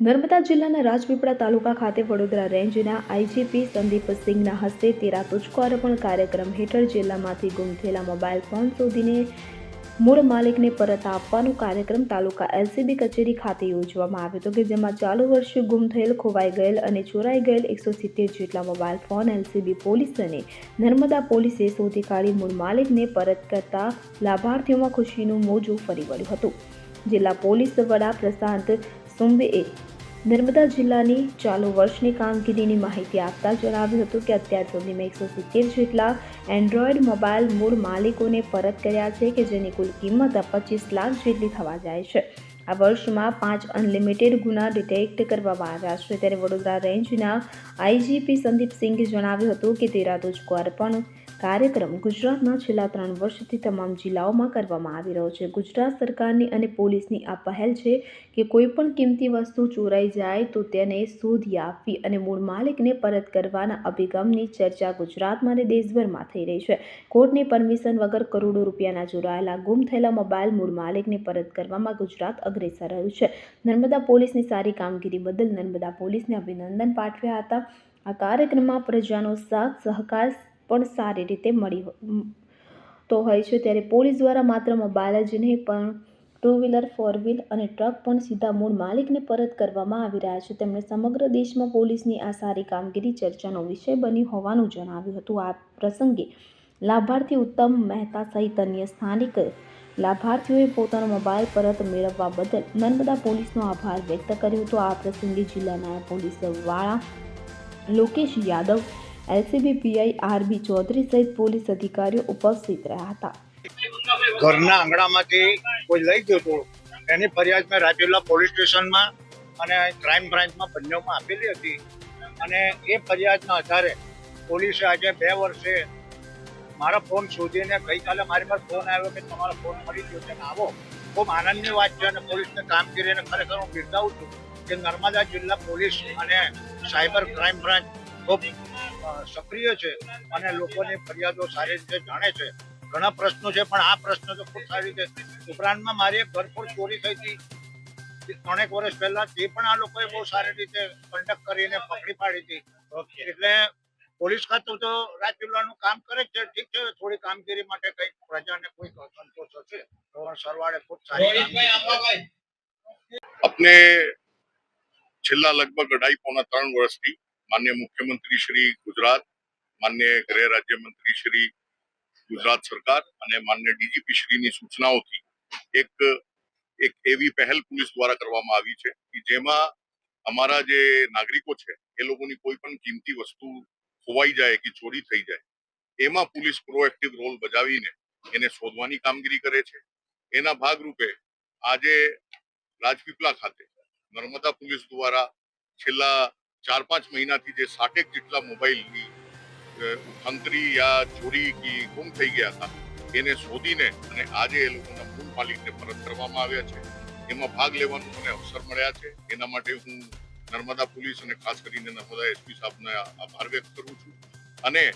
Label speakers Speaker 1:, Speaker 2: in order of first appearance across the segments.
Speaker 1: નર્મદા જિલ્લાના રાજપીપળા તાલુકા ખાતે વડોદરા રેન્જના આઈજીપી સંદીપ સિંઘના હસ્તે તેરા તુચકો અર્પણ કાર્યક્રમ હેઠળ જિલ્લામાંથી ગુમ થયેલા મોબાઈલ ફોન શોધીને મૂળ માલિકને પરત આપવાનો કાર્યક્રમ તાલુકા એલસીબી કચેરી ખાતે યોજવામાં આવ્યો હતો કે જેમાં ચાલુ વર્ષે ગુમ થયેલ, ખોવાઈ ગયેલ અને ચોરાઈ ગયેલ એકસો સિત્તેર જેટલા મોબાઈલ ફોન એલસીબી પોલીસ અને નર્મદા પોલીસે શોધી કાઢી મૂળ માલિકને પરત કરતા લાભાર્થીઓમાં ખુશીનું મોજું ફરી વળ્યું હતું. જિલ્લા પોલીસ વડા પ્રશાંત સુંબેએ નર્મદા જિલ્લાની ચાલુ વર્ષની કામગીરીની માહિતી આપતા જણાવ્યું હતું કે અત્યાર સુધીમાં એકસો સિત્તેર જેટલા એન્ડ્રોઈડ મોબાઈલ મૂળ માલિકોને પરત કર્યા છે કે જેની કુલ કિંમત પચીસ લાખ જેટલી થવા જાય છે. આ વર્ષમાં પાંચ અનલિમિટેડ ગુના ડિટેક્ટ કરવામાં આવ્યા છે. ત્યારે વડોદરા રેન્જના આઈજીપી સંદીપ સિંઘે જણાવ્યું હતું કે તેરા તુજકો અર્પણ કાર્યક્રમ ગુજરાતના છેલ્લા ત્રણ વર્ષથી તમામ જિલ્લાઓમાં કરવામાં આવી રહ્યો છે. ગુજરાત સરકારની અને પોલીસની આ પહેલ છે કે કોઈપણ કિંમતી વસ્તુ ચોરાઈ જાય તો તેને શોધી આપવી અને મૂળ માલિકને પરત કરવાના અભિગમની ચર્ચા ગુજરાતમાં અને દેશભરમાં થઈ રહી છે. કોર્ટની પરમિશન વગર કરોડો રૂપિયાના ચોરાયેલા, ગુમ થયેલા મોબાઈલ મૂળ માલિકને પરત કરવામાં ગુજરાત અગ્રેસર રહ્યું છે. નર્મદા પોલીસની સારી કામગીરી બદલ નર્મદા પોલીસને અભિનંદન પાઠવ્યા હતા. આ કાર્યક્રમમાં પ્રજાનો સાથ, સહકાર પણ સારી રીતે મળી તો હોય છે. ત્યારે પોલીસ દ્વારા માત્ર મોબાઈલ જ નહીં પણ ટુ વ્હીલર ફોર વ્હીલ અને ટ્રક પણ સીધા મૂળ માલિકને પરત કરવામાં આવી રહ્યા છે. તેમણે સમગ્ર દેશમાં પોલીસની આ સારી કામગીરી ચર્ચાનો વિષય બની હોવાનું જણાવ્યું હતું. આ પ્રસંગે લાભાર્થી ઉત્તમ મહેતા સહિત અન્ય સ્થાનિક લાભાર્થીઓએ પોતાનો મોબાઈલ પરત મેળવવા બદલ નર્મદા પોલીસનો આભાર વ્યક્ત કર્યો હતો. આ પ્રસંગે જિલ્લા નાયબ પોલીસવાળા Lokesh Yadav LCB PI RB Chaudhary સહિત પોલીસ અધિકારીઓ ઉપસ્થિત રહ્યા હતા.
Speaker 2: ઘરના આંગણામાંથી કોઈ લઈ ગયો હતો, એની ફરિયાદ મેં રાજુલા પોલીસ સ્ટેશનમાં અને ક્રાઇમ બ્રાન્ચમાં બંનેમાં આપેલી હતી. અને એ ફરિયાદના આધારે પોલીસે આજે બે વર્ષે મારા ફોન શોધીને ગઈકાલે મારી પાસે ફોન આવ્યો કે તમારો ફોન મળી ગયો છે આવો. ખૂબ આનંદની વાત છે અને પોલીસની કામગીરીને ખરેખર હું બિરદાવું છું કે નર્મદા જિલ્લા પોલીસ અને સાયબર ક્રાઇમ બ્રાન્ચ ખૂબ સક્રિય છે અને લોકોની ફરિયાદો સારી રીતે જાણે છે. ઘણા પ્રશ્નો છે પણ આ પ્રશ્ન તો ખૂબ સારી રીતે ઉપરાંતમાં મારી એક ભરપૂર ચોરી થઈ હતી. ત્રણેક વર્ષ પહેલા તે પણ આ લોકોએ બહુ સારી રીતે કન્ડક્ટ કરીને પકડી પાડી હતી. એટલે પોલીસ ખાતું તો રાજપીપળાનું કામ કરે છે ઠીક છે થોડી કામગીરી માટે કઈ પ્રજાને કોઈ સંતોષ હશે પણ સરવાળે ખૂબ સારી
Speaker 3: આપને છેલ્લા લગભગ અઢાઈ પોણા ત્રણ વર્ષથી માન્ય મુખ્યમંત્રી શ્રી ગુજરાત, માન્ય ગૃહ રાજ્યમંત્રી શ્રી ગુજરાત સરકાર અને માન્ય ડીજીપી શ્રીની સૂચનાઓથી એક એક એવી પહેલ પોલીસ દ્વારા કરવામાં આવી છે કે જેમાં અમારા જે નાગરિકો છે, એ લોકોની કોઈ પણ કિંમતી વસ્તુ ખોવાઈ જાય કે ચોરી થઈ જાય, એમાં પોલીસ પ્રોએક્ટિવ રોલ બજાવીને એને શોધવાની કામગીરી કરે છે. એના ભાગરૂપે આજે રાજપીપળા ખાતે નર્મદા પોલીસ દ્વારા છેલ્લા ચાર પાંચ મહિનાથી જે સાઠેક જેટલા મોબાઈલની અ, યા ચોરી કે ગુમ થઈ ગયા હતા એને શોધીને અને આજે એ લોકોના મૂળ માલિકને પરત કરવામાં આવ્યા છે. એમાં ભાગ લેવાનું મને અવસર મળ્યા છે. એના માટે હું નર્મદા પોલીસ અને ખાસ કરીને નર્મદા એસપી સાહેબને આભાર વ્યક્ત કરું છું. અને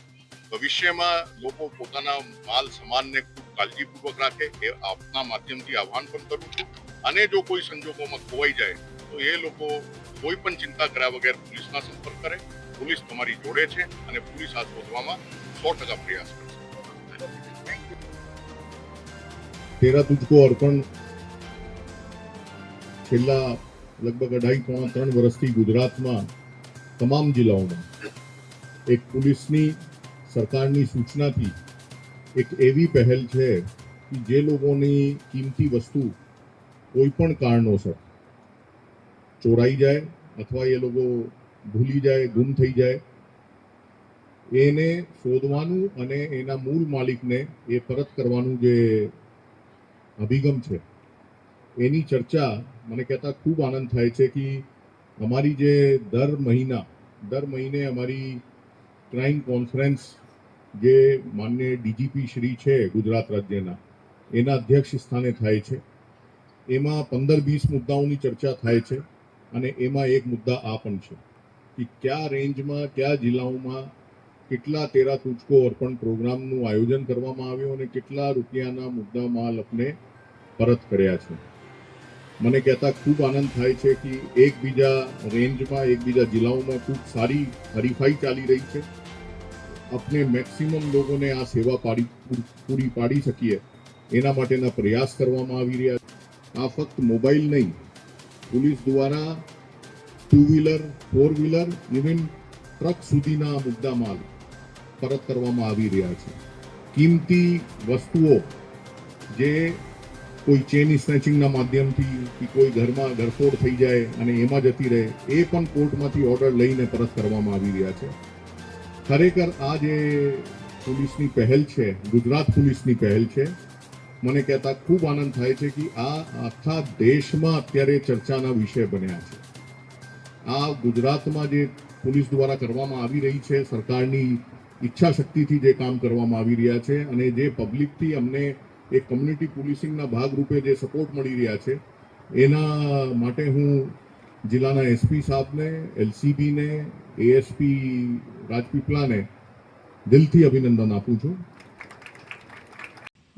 Speaker 3: ભવિષ્યમાં લોકો પોતાના માલ સામાનને ખૂબ કાળજીપૂર્વક રાખે એ આપના માધ્યમથી આહવાન પણ કરું છું. અને જો કોઈ સંજોગોમાં ખોવાઈ જાય તો એ લોકો કોઈ પણ ચિંતા કર્યા વગર પોલીસના સંપર્ક કરે. પોલીસ તમારી જોડે છે અને પોલીસ આ શોધવામાં સો ટકા પ્રયાસ કરશે.
Speaker 4: તેરા તુજકો અર્પણ છેલ્લા લગભગ અઢાઈ પોણા ત્રણ વર્ષથી ગુજરાતમાં તમામ જિલ્લાઓમાં એક પોલીસની સરકારની સૂચનાથી એક એવી પહેલ છે કે જે લોકોની કિંમતી વસ્તુ કોઈ પણ કારણોસર ચોરાઈ જાય અથવા એ લોકો ભૂલી જાય, ગુમ થઈ જાય, એને શોધવાનું અને એના મૂળ માલિકને એ પરત કરવાનું જે અભિગમ છે, એની ચર્ચા મને કહેતા ખૂબ આનંદ થાય છે કે અમારી જે દર મહિના, દર મહિને અમારી ક્રાઇમ કોન્ફરન્સ જે માન્ય ડીજીપી શ્રી છે ગુજરાત રાજ્યના, એના અધ્યક્ષ સ્થાને થાય છે. એમાં પંદર, વીસ મુદ્દાઓની ચર્ચા થાય છે. અને એમાં એક મુદ્દા આ પણ છે કે કયા રેન્જમાં, કયા જિલ્લાઓમાં કેટલા તેરા તુચકો અર્પણ પ્રોગ્રામનું આયોજન કરવામાં આવ્યું અને કેટલા રૂપિયાના મુદ્દા માલ આપને પરત કર્યા છે. મને કહેતા ખૂબ આનંદ થાય છે કે એકબીજા રેન્જમાં, એકબીજા જિલ્લાઓમાં ખૂબ સારી હરીફાઈ ચાલી રહી છે. આપણે મેક્સિમમ લોકોને આ સેવા પાડી, પૂરી પાડી શકીએ એના માટેના પ્રયાસ કરવામાં આવી રહ્યા છે. આ ફક્ત મોબાઈલ નહીં પોલીસ દ્વારા two wheeler four wheeler even truck સુધીના મુદ્દા માલ પરત કરવામાં આવી રહ્યા છે. કિંમતી વસ્તુઓ જે કોઈ ચેન સ્નેચિંગના માધ્યમથી કે કોઈ ઘરમાં ઘરફોડ થઈ જાય અને એમાં જતી રહે, એ પણ કોર્ટમાંથી ઓર્ડર લઈને પરત કરવામાં આવી રહ્યા છે. ખરેખર આ જે પોલીસની પહેલ છે, ગુજરાત પોલીસની પહેલ છે મને કહેતા ખૂબ આનંદ થાય છે કે આ આખા દેશમાં અત્યારે ચર્ચાના વિષય બન્યા છે. આ ગુજરાતમાં જે પોલીસ દ્વારા કરવામાં આવી રહી છે, સરકારની ઈચ્છા શક્તિથી જે કામ કરવામાં આવી રહ્યા છે અને જે પબ્લિકથી અમને એક કમ્યુનિટી પોલીસિંગના ભાગરૂપે જે સપોર્ટ મળી રહ્યા છે, એના માટે હું જિલ્લાના એસપી સાહેબને, એલસીબીને, એએસપી રાજપીપળાને દિલથી અભિનંદન આપું છું.